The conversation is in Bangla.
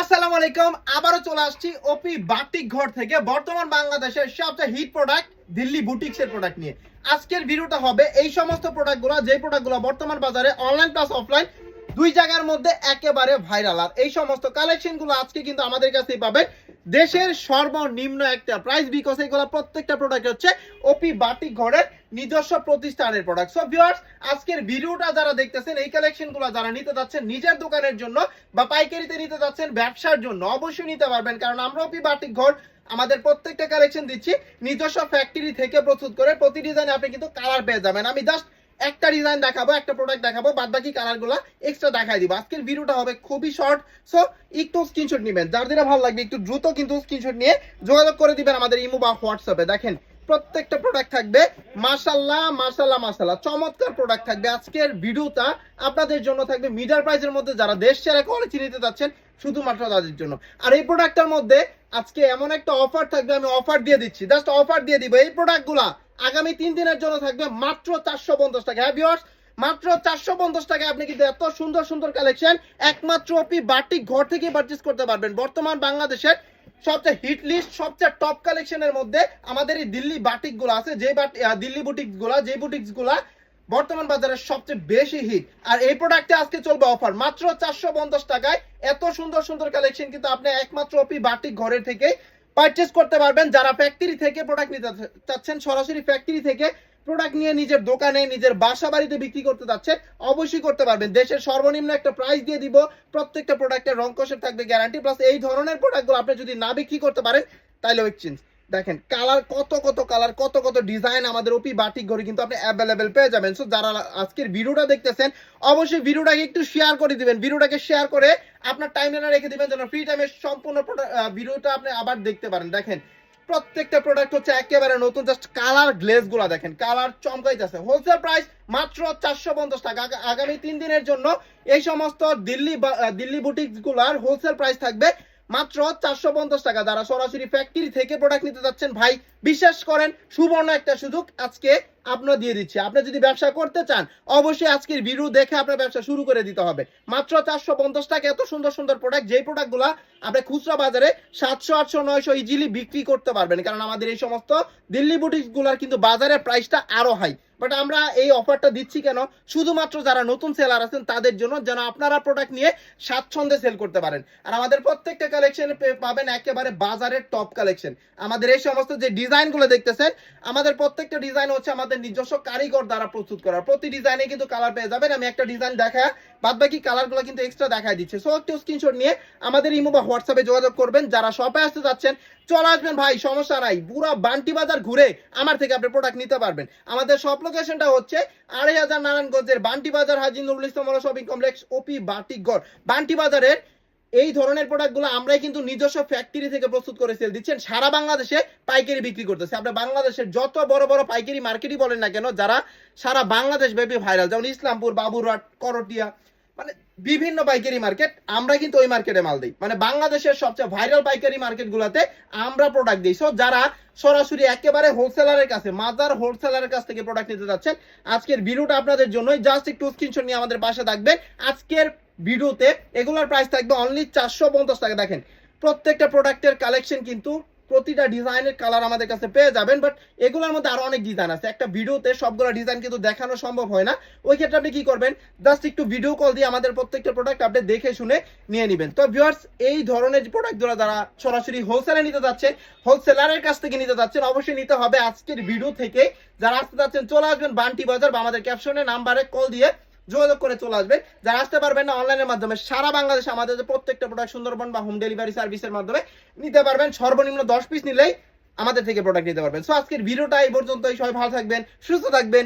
আসসালামু আলাইকুম, আবারও চলে আসছি ওপি বাটিক ঘর থেকে। বর্তমান বাংলাদেশের সবচেয়ে হিট প্রোডাক্ট দিল্লি বুটিক্স এর প্রোডাক্ট নিয়ে। আজকের ভিডিওটা হবে এই সমস্ত প্রোডাক্টগুলো যে প্রোডাক্টগুলো বর্তমান বাজারে অনলাইন প্লাস অফলাইন দুই জায়গার মধ্যে একেবারে ভাইরাল আর এই সমস্ত কালেকশনগুলো আজকে কিন্তু আমাদের কাছেই পাবেন। দেশের সর্বনিম্ন একটা প্রাইস বিকজ এইগুলো প্রত্যেকটা প্রোডাক্ট হচ্ছে ওপি বাটিক ঘরের নিজস্ব প্রতিষ্ঠানের প্রোডাক্ট সো ভিউয়ার্স আজকের ভিডিওটা যারা দেখতেছেন, এই কালেকশনগুলো যারা নিতে যাচ্ছেন, নিজের দোকানের জন্য বা পাইকারিতে নিতে যাচ্ছেন ব্যবসার জন্য, অবশ্যই নিতে পারবেন। কারণ আমরা ওপি বাটিক ঘর, আমাদের প্রত্যেকটা কালেকশন দিচ্ছি নিজস্ব ফ্যাক্টরি থেকে প্রস্তুত করে। প্রতি ডিজাইনে আপনি কিন্তু কালার পেয়ে যাবেন। আমি জাস্ট একটা ডিজাইন দেখাবো, একটা প্রোডাক্ট দেখাবো বাদ বাকি কালার কালারগুলো এক্সট্রা দেখাই দিব। আজকের ভিডিওটা হবে খুবই শর্ট সো একটু স্ক্রিনশট নেবেন। যার যেটা ভালো লাগবে, একটু দ্রুত কিন্তু স্ক্রিনশট নিয়ে যোগাযোগ করে দিবেন আমাদের ইমো বা হোয়াটসঅ্যাপে দেখেন প্রত্যেকটা প্রোডাক্ট থাকবে। মাশাল্লাহ মাশাল্লাহ মাশাল্লাহ চমৎকার প্রোডাক্ট থাকবে। আজকের ভিডিওটা আপনাদের জন্য থাকবে মিডল প্রাইসের মধ্যে যারা দেশ সেরা কোয়ালিটি নিতে যাচ্ছেন, শুধুমাত্র তাদের জন্য। আর এই প্রোডাক্টটার মধ্যে আজকে এমন একটা অফার থাকবে, আমি অফার দিয়ে দিচ্ছি। জাস্ট অফার দিয়ে দিব। এই প্রোডাক্টগুলা আগামী তিন দিনের জন্য থাকবে মাত্র চারশো পঞ্চাশ টাকা। হ্যাঁ ভিউয়ার্স মাত্র চারশো পঞ্চাশ টাকায় আপনি কিন্তু এত সুন্দর সুন্দর কালেকশন একমাত্র আপনি বাটিক ঘর থেকে পারচেস করতে পারবেন। বর্তমান বাংলাদেশের সবচেয়ে হিট লিস্ট সবচেয়ে টপ কালেকশনের মধ্যে আমাদের এই দিল্লি বাটিকগুলো আছে, যে দিল্লি বুটিক্সগুলা, যে বুটিক্সগুলা বর্তমান বাজারে সবচেয়ে বেশি হিট আর এই প্রোডাক্টে আজকে চলবে অফার মাত্র চারশো পঞ্চাশ টাকায় এত সুন্দর সুন্দর কালেকশন কিন্তু আপনি একমাত্র অপি বাটিক ঘরের থেকে পারচেস করতে পারবেন। যারা ফ্যাক্টরি থেকে প্রোডাক্ট নিতে চাচ্ছেন, সরাসরি ফ্যাক্টরি থেকে প্রোডাক্ট নিয়ে নিজের দোকানে, নিজের বাসা বাড়িতে বিক্রি করতে যাচ্ছেন অবশ্যই করতে পারবেন। দেশের সর্বনিম্ন একটা প্রাইস দিয়ে দিব, প্রত্যেকটা প্রোডাক্টের রং কষের থাকবে গ্যারান্টি প্লাস এই ধরনের প্রোডাক্টগুলো আপনি যদি না বিক্রি করতে পারেন, তাহলে এক্সচেঞ্জ দেখেন কালার কত কত কালার কত কত ডিজাইন আমাদের ওপি বাটিক ঘরে কিন্তু আপনি অ্যাভেলেবেল পেয়ে যাবেন। সো যারা আজকের ভিডিওটা দেখতেছেন, অবশ্যই ভিডিওটাকে একটু শেয়ার করে দিবেন। ভিডিওটাকে শেয়ার করে আপনার টাইমলাইনে রেখে দিবেন, যেন ফ্রি টাইমে সম্পূর্ণ ভিডিওটা আপনি আবার দেখতে পারেন। দেখেন প্রত্যেকটা প্রোডাক্ট হচ্ছে একেবারে নতুন জাস্ট কালার গ্লেজগুলা দেখেন কালার চমকাইতেছে। হোলসেল প্রাইস মাত্র চারশো পঞ্চাশ টাকা। আগামী তিন দিনের জন্য এই সমস্ত দিল্লি দিল্লি বুটিকগুলার হোলসেল প্রাইস থাকবে মাত্র চারশো পঞ্চাশ টাকা যারা সরাসরি ফ্যাক্টরি থেকে প্রোডাক্ট নিতে যাচ্ছেন, ভাই, বিশ্বাস করেন, সুবর্ণ একটা সুযোগ আজকে আপনার দিয়ে দিচ্ছে। আপনি যদি ব্যবসা করতে চান, অবশ্যই আজকের ভিডিও দেখে আপনার ব্যবসা শুরু করে দিতে হবে। মাত্র চারশো পঞ্চাশ টাকা, এত সুন্দর সুন্দর প্রোডাক্ট যেই প্রোডাক্টগুলো আপনি খুচরা বাজারে সাতশো, আটশো, নয়শো ইজিলি বিক্রি করতে পারবেন। কারণ আমাদের এই সমস্ত দিল্লি বুটিক্সগুলার কিন্তু বাজারের প্রাইসটা আরও হাই বাট আমরা এই অফারটা দিচ্ছি কেন? শুধুমাত্র যারা নতুন সেলার আছেন, তাদের জন্য যেন আপনারা প্রোডাক্ট নিয়ে স্বাচ্ছন্দ্যে সেল করতে পারেন। আর আমাদের প্রত্যেকটা কালেকশন পাবেন একেবারে বাজারের টপ কালেকশন আমাদের এই সমস্ত যে ডিজাইনগুলো দেখতেছেন, আমাদের প্রত্যেকটা ডিজাইন হচ্ছে আমাদের নিজস্ব কারিগর দ্বারা প্রস্তুত করা প্রতি ডিজাইনে কিন্তু কালার পেয়ে যাবেন। আমি একটা ডিজাইন দেখা বাদ বাকি কালারগুলো কিন্তু এক্সট্রা দেখাই দিচ্ছে। সো একটু স্ক্রিনশট নিয়ে আমাদের ইমো বা হোয়াটসঅ্যাপে যোগাযোগ করবেন। যারা শপে আসতে যাচ্ছেন, চলে আসবেন ভাই, সমস্যা নাই। পুরো বান্টি বাজার ঘুরে আমার থেকে আপনি প্রোডাক্ট নিতে পারবেন। আমাদের সব লোকেশনটা হচ্ছে আড়াই হাজার নারায়ণগঞ্জের বান্টি বাজার, হাজি নুরুল ইসলাম শপিং কমপ্লেক্স ওপি বাটিকগড় বান্টি বাজারের এই ধরনের প্রোডাক্টগুলো আমরাই কিন্তু নিজস্ব ফ্যাক্টরি থেকে প্রস্তুত করে সেল দিচ্ছেন। সারা বাংলাদেশে পাইকারি বিক্রি করতেছে। আপনার বাংলাদেশের যত বড় বড় পাইকারি মার্কেটই বলেন না কেন, যারা সারা বাংলাদেশ ব্যাপী ভাইরাল যেমন ইসলামপুর, বাবুরহাট, করটিয়া মানে বিভিন্ন পাইকারি মার্কেট আমরা কিন্তু ওই মার্কেটে মাল দিই। মানে বাংলাদেশের সবচেয়ে ভাইরাল পাইকারি মার্কেট গুলাতে আমরা প্রোডাক্ট দিই। সো যারা সরাসরি একেবারে হোলসেলারের কাছে, মাজার হোলসেলারের কাছ থেকে প্রোডাক্ট নিতে যাচ্ছেন আজকের ভিডিওটা আপনাদের জন্যই জাস্ট একটু স্ক্রিনশট নিয়ে আমাদের পাশে থাকবেন। আজকের ভিডিওতে এগুলোর প্রাইস থাকবে অনলি চারশো পঞ্চাশ টাকা। দেখেন, প্রত্যেকটা প্রোডাক্টের কালেকশন কিন্তু প্রতিটা ডিজাইনের কালার আমাদের কাছে পেয়ে যাবেন বাট এগুলোর মধ্যে আরও অনেক ডিজাইন আছে। একটা ভিডিওতে সবগুলো ডিজাইন কিন্তু দেখানো সম্ভব হয় না। ওই ক্ষেত্রে আপনি কি করবেন? জাস্ট একটু ভিডিও কল দিয়ে আমাদের প্রত্যেকটা প্রোডাক্ট আপনি দেখে শুনে নিয়ে নেবেন। তো ভিউয়ার্স এই ধরনের প্রোডাক্টগুলো যারা সরাসরি হোলসেলে নিতে যাচ্ছেন হোলসেলারের কাছ থেকে নিতে যাচ্ছেন, অবশ্যই নিতে হবে। আজকের ভিডিও থেকে যারা আসতে যাচ্ছেন, চলে আসবেন বান্টি বাজার বা আমাদের ক্যাপশনে নাম্বারে কল দিয়ে যোগাযোগ করে চলে আসবে। যারা আসতে পারবেন না অনলাইনের মাধ্যমে, সারা বাংলাদেশে আমাদের যে প্রত্যেকটা প্রোডাক্ট সুন্দরবন বা হোম ডেলিভারি সার্ভিসের মাধ্যমে নিতে পারবেন। সর্বনিম্ন দশ পিস নিলেই আমাদের থেকে প্রোডাক্ট নিতে পারবেন। সো আজকের ভিডিওটা এই পর্যন্তই। সবাই ভালো থাকবেন, সুস্থ থাকবেন।